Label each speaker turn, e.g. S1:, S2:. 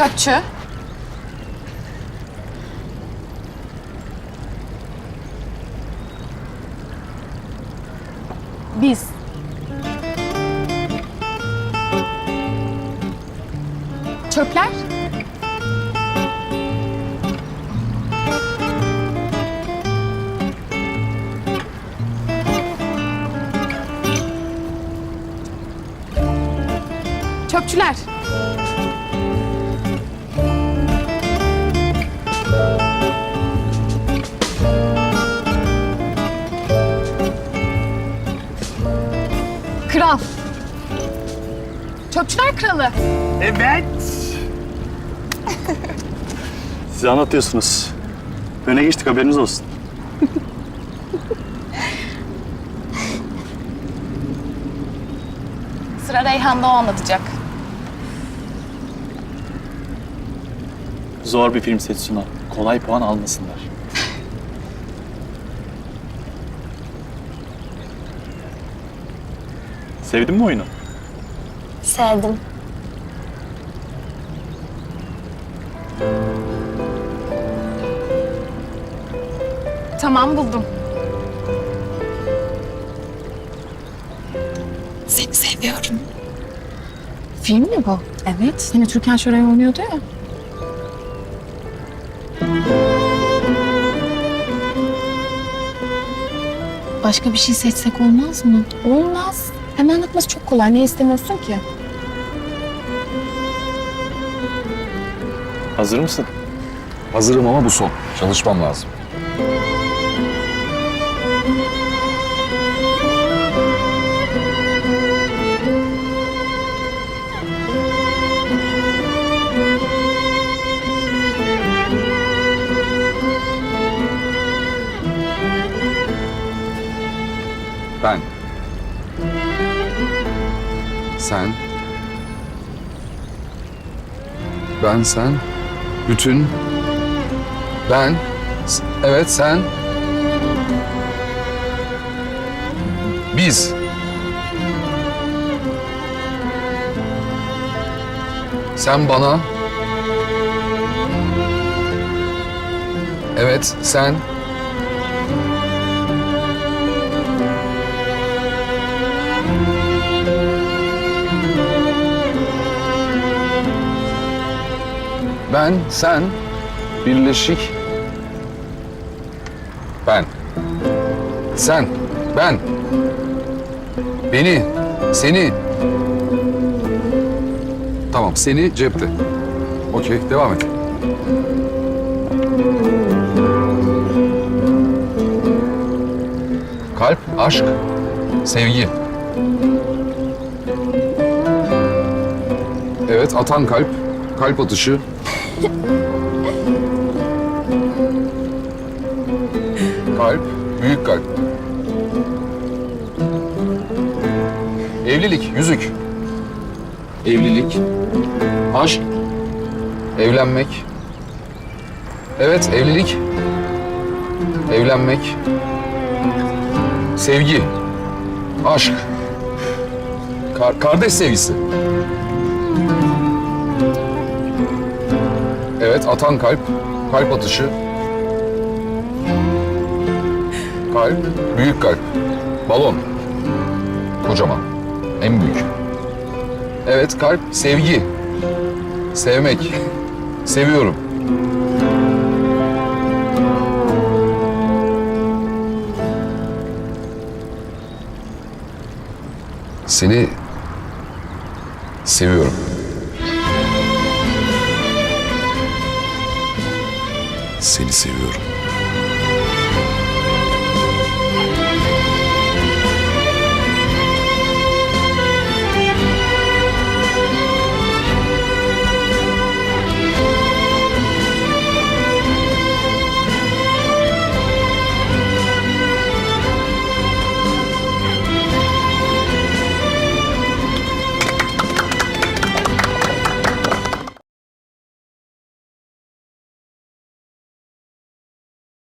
S1: Çöpçü. Biz. Çöpler. Çöpçüler. Çöpçüler kralı.
S2: Evet.
S3: Siz anlatıyorsunuz. Öne geçtik haberiniz olsun.
S1: Sıra Reyhan'da o anlatacak.
S3: Zor bir film seçsin o. Kolay puan almasınlar. Sevdin mi oyunu?
S4: Sevdim.
S1: Tamam buldum.
S4: Seni seviyorum.
S1: Film mi bu? Evet. Yine Türkan Şoray oynuyordu ya. Başka bir şey seçsek olmaz mı? Olmaz. Hemen anlatması çok kolay. Ne istemiyorsun ki?
S3: Hazır mısın?
S5: Hazırım ama bu son. Çalışmam lazım. Ben. Sen. Ben, sen. Bütün. Ben. Evet sen. Biz. Sen bana. Evet sen. Ben, sen, birleşik. Ben. Sen, ben. Beni, seni. Tamam, seni cepte. Okey, devam et. Kalp, aşk, sevgi. Evet, atan kalp, kalp atışı, Kalp, büyük kalp. Evlilik, yüzük. Evlilik, aşk, evlenmek. Evet, evlilik, evlenmek. Sevgi, aşk, Kar- kardeş sevgisi. Evet, atan kalp, kalp atışı. Kalp, büyük kalp. Balon. Kocaman. En büyük. Evet, kalp, sevgi. Sevmek. Seviyorum. Seni seviyorum. Seni seviyorum.